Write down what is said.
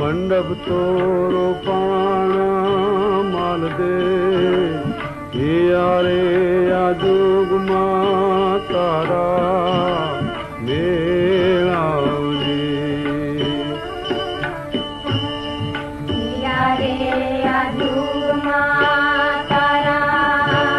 मंडप તોરો પાણા માલ દે યારે આજોગ માં તારા મેળાવજે યારે